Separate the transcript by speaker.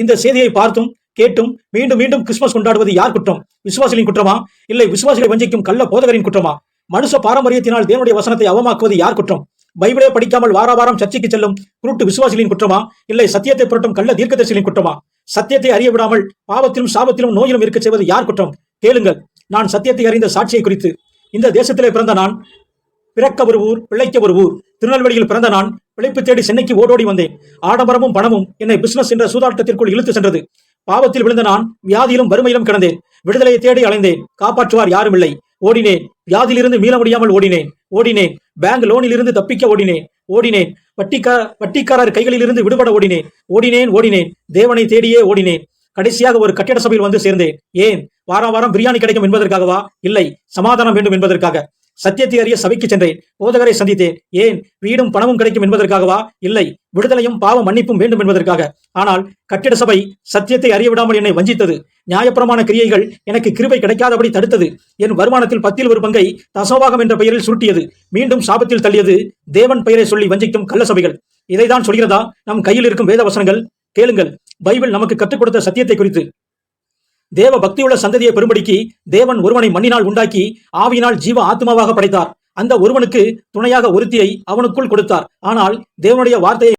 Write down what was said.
Speaker 1: இந்த செய்தியை பார்த்தும் கேட்டும் மீண்டும் மீண்டும் கிறிஸ்துமஸ் கொண்டாடுவது யார் குற்றம்? விசுவாசிகளின் குற்றமா? இல்லை விசுவாசிகளை வஞ்சிக்கும் கள்ள போதகரின் குற்றமா? மனுஷ பாரம்பரியத்தினால் தேவனுடைய வசனத்தை அவமாக்குவது யார் குற்றம்? பைபிளே படிக்காமல் வார வாரம் சர்ச்சைக்கு செல்லும் குருட்டு விசுவாசிகளின் குற்றமா? இல்லை சத்தியத்தை புரட்டும் கள்ள தீர்க்கதரிசிகளின் குற்றமா? சத்தியத்தை அறிய விடாமல் பாவத்திலும் சாபத்திலும் நோயிலும் இருக்கச் செய்வது யார் குற்றம்? கேளுங்கள் நான் சத்தியத்தை அறிந்த சாட்சியை குறித்து. இந்த தேசத்திலே பிறந்த நான் பிறக்க ஒரு ஊர் பிழைக்க ஒரு ஊர். திருநெல்வேலியில் பிறந்த நான் பிழைப்பு தேடி சென்னைக்கு ஓடோடி வந்தேன். ஆடம்பரமும் பணமும் என்னை பிசினஸ் என்ற சூதாட்டத்திற்குள் இழுத்து சென்றது. பாவத்தில் விழுந்த நான் வியாதியிலும் வறுமையிலும் கிடந்தேன். விடுதலையை தேடி அலைந்தேன். காப்பாற்றுவார் யாரும் இல்லை. ஓடினேன். வியாதியிலிருந்து மீள முடியாமல் ஓடினேன். ஓடினேன். பேங்க் லோனிலிருந்து தப்பிக்க ஓடினேன். ஓடினேன். வட்டிக்கா வட்டிக்காரர் கைகளிலிருந்து விடுபட ஓடினேன். ஓடினேன் ஓடினேன். தேவனை தேடியே ஓடினேன். கடைசியாக ஒரு கட்டிட சபையில் வந்து சேர்ந்தேன். ஏன்? வாரம் வாரம் பிரியாணி கிடைக்கும் என்பதற்காகவா? இல்லை. சமாதானம் வேண்டும் என்பதற்காக. சத்தியத்தை அறிய சபைக்கு சென்றேன். போதகரை சந்தித்தேன். ஏன்? வீடும் பணமும் கிடைக்கும் என்பதற்காகவா? இல்லை. விடுதலையும் பாவ மன்னிப்பும் வேண்டும் என்பதற்காக. ஆனால் கட்டிட சபை சத்தியத்தை அறிய விடாமல் என்னை வஞ்சித்தது. நியாயப்பிரமான கிரியைகள் எனக்கு கிருபை கிடைக்காதபடி தடுத்தது. என் வருமானத்தில் பத்தில் ஒரு பங்கை தசோபாகம் என்ற பெயரில் சுருட்டியது. மீண்டும் சாபத்தில் தள்ளியது. தேவன் பெயரை சொல்லி வஞ்சிக்கும் கள்ள சபைகள். இதைதான் சொல்கிறதா? நம் கையில் இருக்கும் வேத வசனங்கள் கேளுங்கள். பைபிள் நமக்கு கற்றுக் கொடுத்த சத்தியத்தை குறித்து. தேவ பக்தியுள்ள சந்ததியை பெறும்படிக்கு தேவன் ஒருவனை மண்ணினால் உண்டாக்கி ஆவியினால் ஜீவ ஆத்மாவாக படைத்தார். அந்த ஒருவனுக்கு துணையாக ஒருத்தியை அவனுக்குள் கொடுத்தார். ஆனால் தேவனுடைய வார்த்தையை